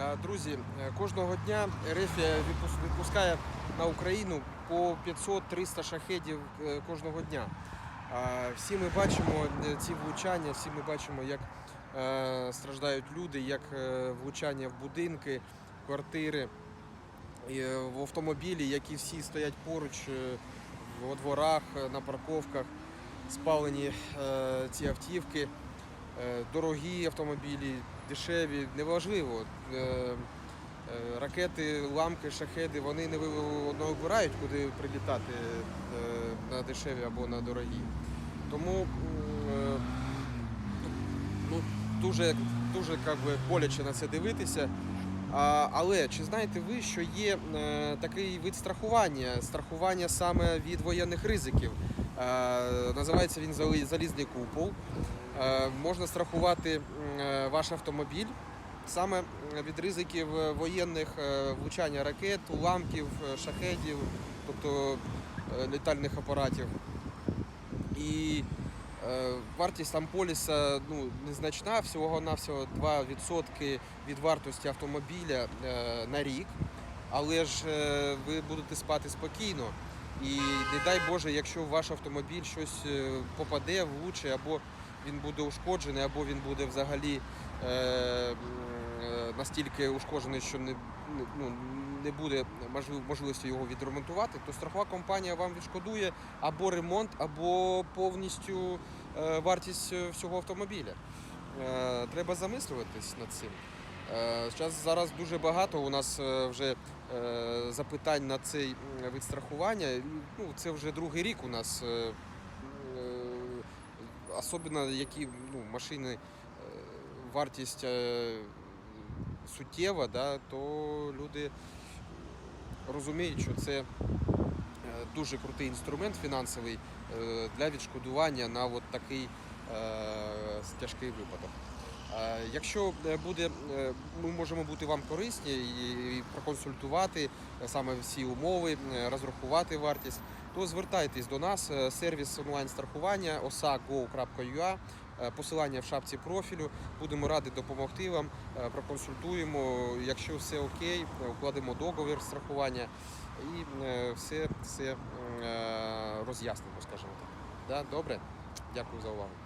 Е, Друзі, е, кожного дня Ерефія відпускає на Україну по 500-300 шахедів е, кожного дня. Всі ми бачимо ці влучання, всі ми бачимо, як страждають люди, як влучання в будинки, квартири, в автомобілі, які всі стоять поруч во дворах, на парковках, спалені ці автівки. Дорогі автомобілі, дешеві, неважливо. Е, е, Ракети, ламки, шахеди, вони не обирають, куди прилітати е, на дешеві або на дорогі. Тому ну, дуже, дуже как би, боляче на це дивитися. А, але чи знаєте ви, що є такий вид страхування, страхування саме від воєнних ризиків? Е, називається він залізний купол. Е, можна страхувати е, ваш автомобіль саме від ризиків воєнних влучання ракет, уламків, шахедів, тобто літальних апаратів. І вартість там поліса ну, незначна, всього-навсього 2% від вартості автомобіля на рік. Але ж ви будете спати спокійно. І не дай Боже, якщо ваш автомобіль щось е, попаде, влуче, або він буде ушкоджений, або він буде взагалі е, е, настільки ушкоджений, що не, не- ну, не буде можливості його відремонтувати, то страхова компанія вам відшкодує або ремонт, або повністю е, вартість е, всього автомобіля. Е, Треба замислюватись над цим. Е, Зараз дуже багато у нас е, вже е, запитань на цей вид страхування. Ну, це вже другий рік у нас. Особливо які ну, машини, вартість суттєва, да, то люди розуміють, що це дуже крутий інструмент фінансовий для відшкодування на от такий тяжкий випадок. Е, Якщо е, буде, е, ми можемо бути вам корисні і проконсультувати саме всі умови, розрахувати вартість, то звертайтесь до нас, сервіс онлайн-страхування osago.ua, посилання в шапці профілю. Будемо раді допомогти вам, проконсультуємо. Якщо все окей, укладемо договір страхування і все, все роз'яснимо, скажімо так. Добре? Дякую за увагу.